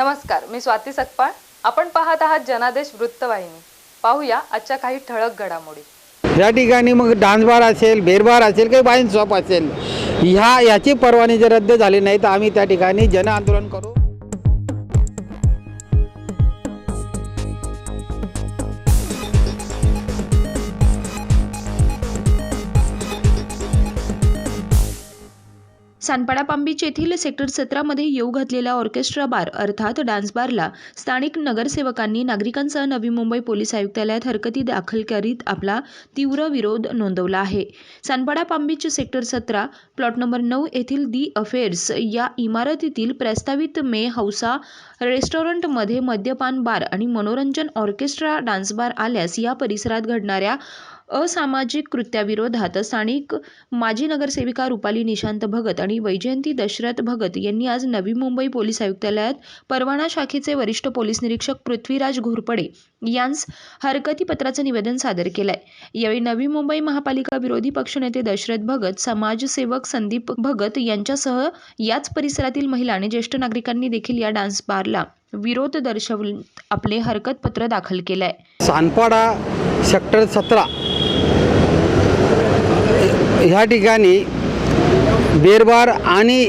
नमस्कार मी स्वाती सकपाळ. आपण पाहत आहात जनादेश वृत्तवाहिनी. पाहूया आजच्या काही ठळक घडामोडी. या ठिकाणी मग डान्स बार असेल बेरबार असेल काही वाईन शॉप असेल ह्या याची परवानगी जर रद्द झाली नाही तर आम्ही त्या ठिकाणी जन आंदोलन करू. सानपाडा पांबीच येथील सेक्टर सतरामध्ये येऊ घातलेल्या ऑर्केस्ट्रा बार अर्थात डान्स बारला स्थानिक नगरसेवकांनी नागरिकांसह नवी मुंबई पोलीस आयुक्तालयात हरकती दाखल करीत आपला तीव्र विरोध नोंदवला आहे. सानपाडा पांबीच सेक्टर सतरा प्लॉट नंबर नऊ येथील दी अफेअर्स या इमारतीतील प्रस्तावित मे हौसा रेस्टॉरंटमध्ये मद्यपान बार आणि मनोरंजन ऑर्केस्ट्रा डान्स बार आल्यास या परिसरात घडणाऱ्या असामाजिक कृत्याविरोधात स्थानिक माजी नगरसेविका रुपाली निशांत भगत आणि वैजयंती दशरथ भगत यांनी आज नवी मुंबई पोलीस आयुक्तालयात परवाना शाखेचे वरिष्ठ पोलीस निरीक्षक पृथ्वीराज घोरपडे यांस हरकती पत्राचं निवेदन सादर केलंय. यावेळी नवी मुंबई महापालिका विरोधी पक्षनेते दशरथ भगत समाजसेवक संदीप भगत यांच्यासह याच परिसरातील महिला आणि ज्येष्ठ नागरिकांनी देखील या डान्स बारला विरोध दर्शवून आपले हरकत पत्र दाखल केलंय. सानपाडा सेक्टर सतरा ह्या ठिकाणी बेरबार आणि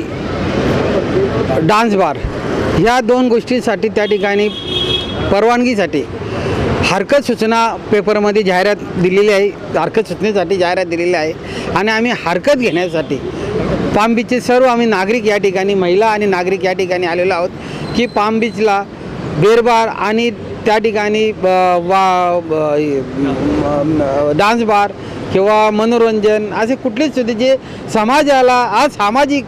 डान्स बार ह्या दोन गोष्टींसाठी त्या ठिकाणी परवानगीसाठी हरकत सूचना पेपरमध्ये जाहिरात दिलेली आहे. हरकत सूचनेसाठी जाहिरात दिलेली आहे. आणि आम्ही हरकत घेण्यासाठी पाम बीचचे सर्व आम्ही नागरिक या ठिकाणी महिला आणि नागरिक या ठिकाणी आलेलो आहोत की पाम बीचला बेरबार आणि त्या ठिकाणी ब- वा ब- डान्स बार किंवा मनोरंजन असे कुठलेच सुद्धा जे समाजाला आज सामाजिक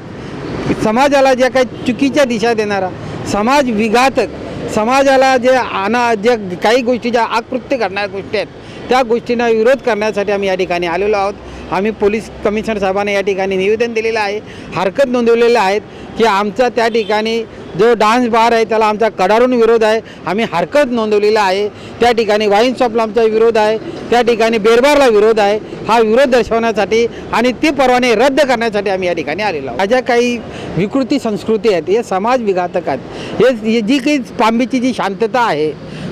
समाजाला ज्या काही चुकीच्या दिशा देणारा समाज विघातक समाजाला जे आणा ज्या काही गोष्टी ज्या आकृत्य करणाऱ्या गोष्टी आहेत त्या गोष्टींना विरोध करण्यासाठी आम्ही या ठिकाणी आलेलो आहोत. आम्ही पोलीस कमिशनर साहेबांना या ठिकाणी निवेदन दिलेलं आहे हरकत नोंदवलेलं आहेत की आमचा त्या ठिकाणी जो डान्स बार आहे त्याला आमचा कडारून विरोध आहे. आम्ही हरकत नोंदवलेला आहे. त्या ठिकाणी वाईन शॉपला आमचा विरोध आहे. त्या ठिकाणी बेरबारला विरोध आहे. हा विरोध दर्शवण्यासाठी आणि ते परवाने रद्द करण्यासाठी आम्ही या ठिकाणी आलेलो आहोत. ज्या काही विकृती संस्कृती आहेत हे समाज विघातक आहेत. हे जी काही पांबीची जी शांतता आहे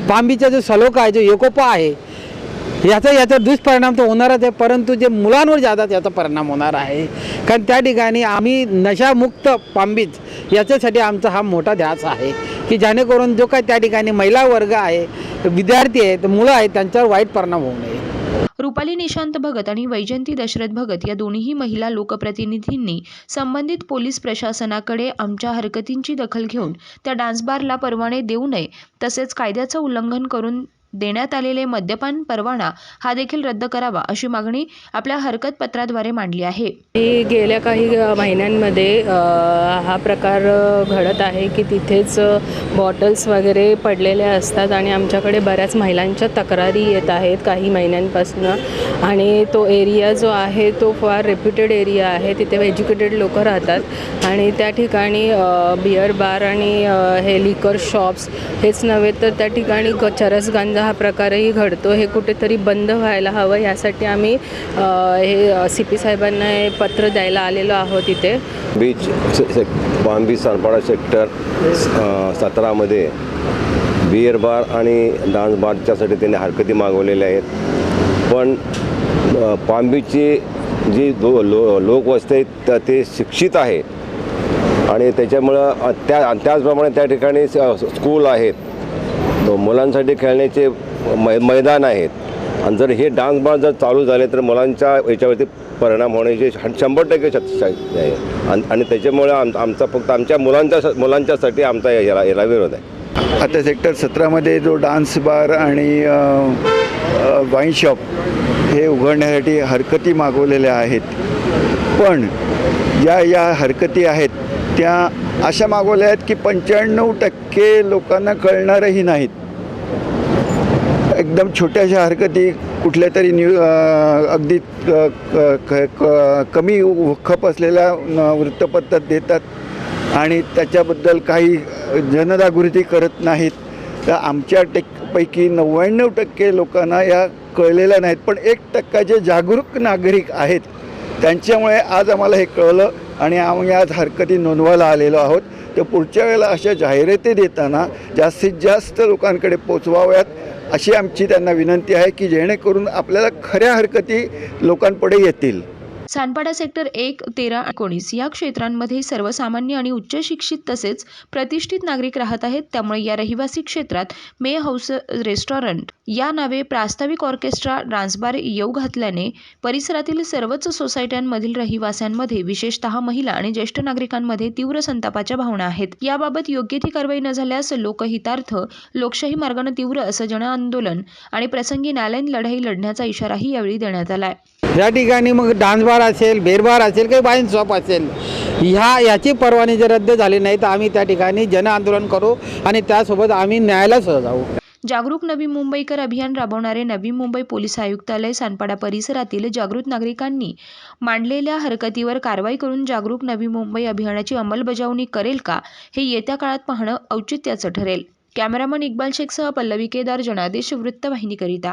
पांबीचा जो सलोखा आहे जो एकोपा आहे याचा याचा दुष्परिणाम तर होणारच आहे. परंतु जे मुलांवर जादा याचा परिणाम होणार आहे. कारण त्या ठिकाणी आम्ही नशामुक्त पांबीच याच्यासाठी आमचा हा मोठा ध्यास आहे की जेणेकरून जो काय त्या ठिकाणी महिला वर्ग आहे विद्यार्थी आहेत मुलं आहेत त्यांच्यावर वाईट परिणाम होऊ नये. रुपाली निशांत भगत आणि वैजंती दशरथ भगत या दोन्ही महिला लोकप्रतिनिधींनी संबंधित पोलीस प्रशासनाकडे आमच्या हरकतींची दखल घेऊन त्या डान्सबारला परवाने देऊ नये तसेच कायद्याचं उल्लंघन करून देण्यात आलेले मद्यपान परवाना हा देखील रद्द करावा अशी मागणी आपल्या हरकत पत्राद्वारे मांडली आहे. की गेल्या काही महिन्यांमध्ये हा प्रकार घडत आहे की तिथेच बॉटल्स वगैरे पडलेले असतात आणि आमच्याकडे बऱ्याच महिलांच्या तक्रारी येत आहेत काही महिन्यांपासून. आणि तो एरिया जो आहे तो फार रेप्युटेड एरिया आहे. तिथे एज्युकेटेड लोक राहतात. आणि त्या ठिकाणी बिअर बार आणि हे लिकर शॉप्स हेच नव्हे तर त्या ठिकाणी चरस गांजा हा प्रकारही घडतो. हे कुठेतरी बंद व्हायला हवं यासाठी आम्ही हे सी पी साहेबांना हे पत्र द्यायला आलेलो आहोत इथे. बीच से, से, बीच सानपाडा सेक्टर सतरामध्ये बिअर बार आणि डान्स बारच्यासाठी त्यांनी हरकती मागवलेल्या आहेत. पण अ, पाम बीचची जी लो लो लोकवस्ती आहे तर ते शिक्षित आहे. आणि त्याच्यामुळं त्या त्याचप्रमाणे त्या ठिकाणी स्कूल आहेत. मुलांसाठी खेळण्याचे मै मैदान आहेत. आणि जर हे डान्स बार जर चालू झाले तर मुलांच्या याच्यावरती परिणाम होण्याची श- शंभर टक्के शक्य आहे. आणि आणि त्याच्यामुळे आम आमचा फक्त आमच्या मुलांच्या मुलांच्यासाठी आमचा याला याला विरोध आहे. आता सेक्टर सतरामध्ये जो डान्स बार आणि वाईन शॉप हे उघडण्यासाठी हरकती मागवलेल्या आहेत. पण या या हरकती आहेत त्या अशा मागवल्या आहेत की पंच्याण्णव टक्के लोकांना कळणारही नाहीत. एकदम छोट्याशा हरकती कुठल्या तरी न्यू अगदी क- क- क- कमी खप असलेल्या वृत्तपत्रात देतात आणि त्याच्याबद्दल काही जनजागृती करत नाहीत. तर आमच्या टेक पैकी नव्याण्णव टक्के लोकांना या कळलेल्या नाहीत. पण एक टक्का जे जागरूक नागरिक आहेत त्यांच्यामुळे आज आम्हाला हे कळलं. आणि आम्ही आज हरकती नोंदवायला आलेलो आहोत. तर पुढच्या वेळेला अशा जाहिराती देताना जास्तीत जास्त लोकांकडे पोचवाव्यात अशी आमची त्यांना विनंती आहे की जेणेकरून आपल्याला खऱ्या हरकती लोकांपुढे येतील. सानपाडा सेक्टर एक तेरा एकोणीस या क्षेत्रांमध्ये सर्वसामान्य आणि उच्च शिक्षित तसेच प्रतिष्ठित नागरिक राहत आहेत. त्यामुळे या रहिवासी क्षेत्रात मे हाऊस रेस्टॉरंट या नावे प्रास्ताविक ऑर्केस्ट्रा डान्सबार येऊ घातल्याने परिसरातील सर्वच सोसायट्यांमधील रहिवाशांमध्ये विशेषतः महिला आणि ज्येष्ठ नागरिकांमध्ये तीव्र संतापाच्या भावना आहेत. याबाबत योग्य ती कारवाई न झाल्यास लोकहितार्थ लोकशाही मार्गाने तीव्र असं जनआंदोलन आणि प्रसंगी न्यायालयीन लढाई लढण्याचा इशाराही यावेळी देण्यात आला आहे या ठिकाणी मग डान्स बार असेल बेरबार असेल काही वाईन शॉप असेल ह्या याची परवानगी जर रद्द झाली नाही तर आम्ही त्या ठिकाणी जनआंदोलन करू आणि त्यासोबत आम्ही न्यायालयासह जाऊ. जागरूक नवी मुंबईकर अभियान राबवणारे नवी मुंबई पोलीस आयुक्तालय सानपाडा परिसरातील जागृत नागरिकांनी मांडलेल्या हरकतीवर कारवाई करून जागरूक नवी मुंबई अभियानाची अंमलबजावणी करेल का हे येत्या काळात पाहणं औचित्याचं ठरेल. कॅमेरामन इक्बाल शेखसह पल्लवी केदार जनादेश वृत्तवाहिनीकरिता.